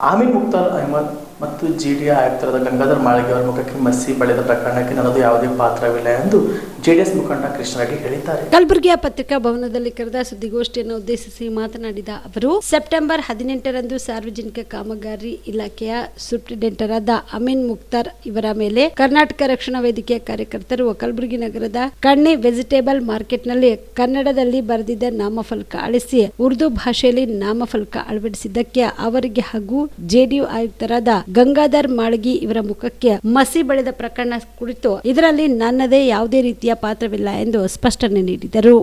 আমি মুক্তার আহমদ ಮತ್ತು ಜಿಡಿಎ ಆಯುಕ್ತರಾದ ಗಂಗಾಧರ್ ಮಾಳಿಗೆ ಅವರ ಮುಖಕ್ಕೆ ಮಸಿ ಬಳಿದ ಪ್ರಕರಣಕ್ಕೆ ನನ್ನದು ಯಾವುದೇ ಪಾತ್ರವಿಲ್ಲ ಎಂದು ಜೆಡಿಎಸ್ ಮುಖಂಡ ಕೃಷ್ಣರೆಡ್ಡಿ ಹೇಳಿದ್ದಾರೆ. ಕಲಬುರಗಿಯ ಪತ್ರಿಕಾ ಭವನದಲ್ಲಿ ಕರೆದ ಸುದ್ದಿಗೋಷ್ಠಿಯನ್ನು ಉದ್ದೇಶಿಸಿ ಮಾತನಾಡಿದ ಅವರು, ಸೆಪ್ಟೆಂಬರ್ ಹದಿನೆಂಟರಂದು ಸಾರ್ವಜನಿಕ ಕಾಮಗಾರಿ ಇಲಾಖೆಯ ಸೂಪ್ರಿಡೆಂಟರಾದ ಅಮೀನ್ ಮುಕ್ತಾರ್ ಇವರ ಮೇಲೆ ಕರ್ನಾಟಕ ರಕ್ಷಣಾ ವೇದಿಕೆಯ ಕಾರ್ಯಕರ್ತರು ಕಲಬುರಗಿ ನಗರದ ಕಣ್ಣಿ ವೆಜಿಟೇಬಲ್ ಮಾರ್ಕೆಟ್ನಲ್ಲಿ ಕನ್ನಡದಲ್ಲಿ ಬರೆದಿದ್ದ ನಾಮಫಲಕ ಅಳಿಸಿ ಉರ್ದು ಭಾಷೆಯಲ್ಲಿ ನಾಮಫಲಕ ಅಳವಡಿಸಿದ್ದಕ್ಕೆ ಅವರಿಗೆ ಹಾಗೂ ಜೆಡಿಯು ಆಯುಕ್ತರಾದ ಗಂಗಾಧರ್ ಮಾಳಗಿ ಇವರ ಮುಖಕ್ಕೆ ಮಸಿ ಬಳಿದ ಪ್ರಕರಣ ಕುರಿತು ಇದರಲ್ಲಿ ನನ್ನದೇ ಯಾವುದೇ ರೀತಿಯ ಪಾತ್ರವಿಲ್ಲ ಎಂದು ಸ್ಪಷ್ಟನೆ ನೀಡಿದರು.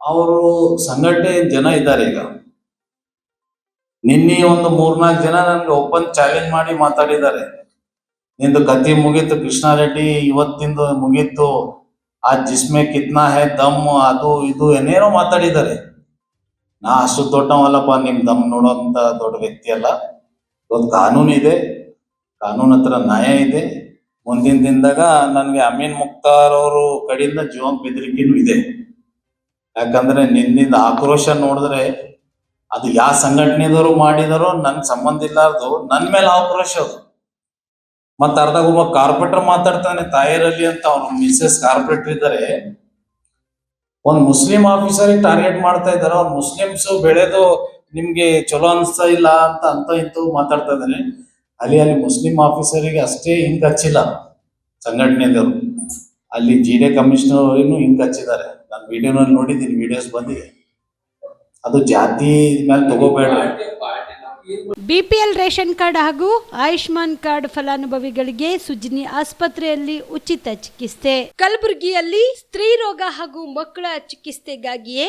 ಅವರು ಸಂಘಟನೆ ಜನ ಇದ್ದಾರೆ ಈಗ. ನಿನ್ನೆ ಒಂದು ಮೂರ್ನಾಲ್ಕು ಜನ ನನ್ಗೆ ಓಪನ್ ಚಾಲೆಂಜ್ ಮಾಡಿ ಮಾತಾಡಿದ್ದಾರೆ. ನಿಂದು ಕತಿ ಮುಗೀತು, ಕೃಷ್ಣಾರೆಡ್ಡಿ ಇವತ್ತಿಂದು ಮುಗೀತು, ಆ ಜಿಸ್ಮೆ ಕಿತ್ನಾ ಹೇ, ದಮ್ ಅದು ಇದು ಏನೇನೋ ಮಾತಾಡಿದ್ದಾರೆ. ನಾ ಅಷ್ಟು ದೊಡ್ಡವಲ್ಲಪ್ಪ ನಿಮ್ ದಮ್ ನೋಡೋಂತ ದೊಡ್ಡ ವ್ಯಕ್ತಿ ಅಲ್ಲ. ಇವತ್ತು ಕಾನೂನು ಇದೆ, ಕಾನೂನು ಹತ್ರ ನ್ಯಾಯ ಇದೆ. ಮುಂದಿನ ದಿನದಾಗ ನನಗೆ ಅಮೀನ್ ಮುಕ್ತಾರ್ ಅವರು ಕಡೆಯಿಂದ ಜೀವನ್ ಬೆದರಿಕೆನೂ ಇದೆ. ಯಾಕಂದ್ರೆ ನಿನ್ನಿಂದ ಆಕ್ರೋಶ ನೋಡಿದ್ರೆ ಅದು ಯಾವ ಸಂಘಟನೆದವರು ಮಾಡಿದಾರೋ ನನ್ ಸಂಬಂಧ ಇಲ್ಲಾರ್ದು, ನನ್ ಮೇಲೆ ಆಕ್ರೋಶ ಅದು. ಮತ್ತ ಅರ್ಧ ಒಬ್ಬ ಕಾರ್ಪೊರೇಟರ್ ಮಾತಾಡ್ತಾನೆ, ತಾಯರಲ್ಲಿ ಅಂತ ಅವ್ರು ಮಿಸಸ್ ಕಾರ್ಪೊರೇಟರ್ ಇದ್ದಾರೆ ಒಂದ್ ಮುಸ್ಲಿಂ ಆಫೀಸರ್ ಟಾರ್ಗೆಟ್ ಮಾಡ್ತಾ ಇದಾರೆ, ಅವ್ರು ಮುಸ್ಲಿಮ್ಸ್ ಬೆಳೆದು ನಿಮ್ಗೆ ಚಲೋ ಅನ್ಸ್ತಾ ಇಲ್ಲ ಅಂತ ಅಂತ ಇಂತೂ ಮಾತಾಡ್ತಾ ಇದ್ದಾನೆ. ಅಲ್ಲಿ ಅಲ್ಲಿ ಮುಸ್ಲಿಂ ಆಫೀಸರಿಗೆ ಅಷ್ಟೇ ಹಿಂಗ್ ಹಚ್ಚಿಲ್ಲ ಸಂಘಟನೆದವರು. ಅಲ್ಲಿ ಜಿ ಡಿ ಕಮಿಷನರ್ ಅವರಿಗೂ ಹಿಂಗ್ ಹಚ್ಚಿದ್ದಾರೆ. ನಾನು ವಿಡಿಯೋನಲ್ಲಿ ನೋಡಿದ್ದೀನಿ, ವಿಡಿಯೋಸ್ ಬಂದಿದೆ. ಅದು ಜಾತಿ ಮೇಲೆ ತಗೋಬೇಡ್ರಿ. ಬಿಪಿಎಲ್ ರೇಷನ್ ಕಾರ್ಡ್ ಹಾಗೂ ಆಯುಷ್ಮಾನ್ ಕಾರ್ಡ್ ಫಲಾನುಭವಿಗಳಿಗೆ ಸುಜಿನಿ ಆಸ್ಪತ್ರೆಯಲ್ಲಿ ಉಚಿತ ಚಿಕಿತ್ಸೆ. ಕಲಬುರಗಿಯಲ್ಲಿ ಸ್ತ್ರೀ ರೋಗ ಹಾಗೂ ಮಕ್ಕಳ ಚಿಕಿತ್ಸೆಗಾಗಿಯೇ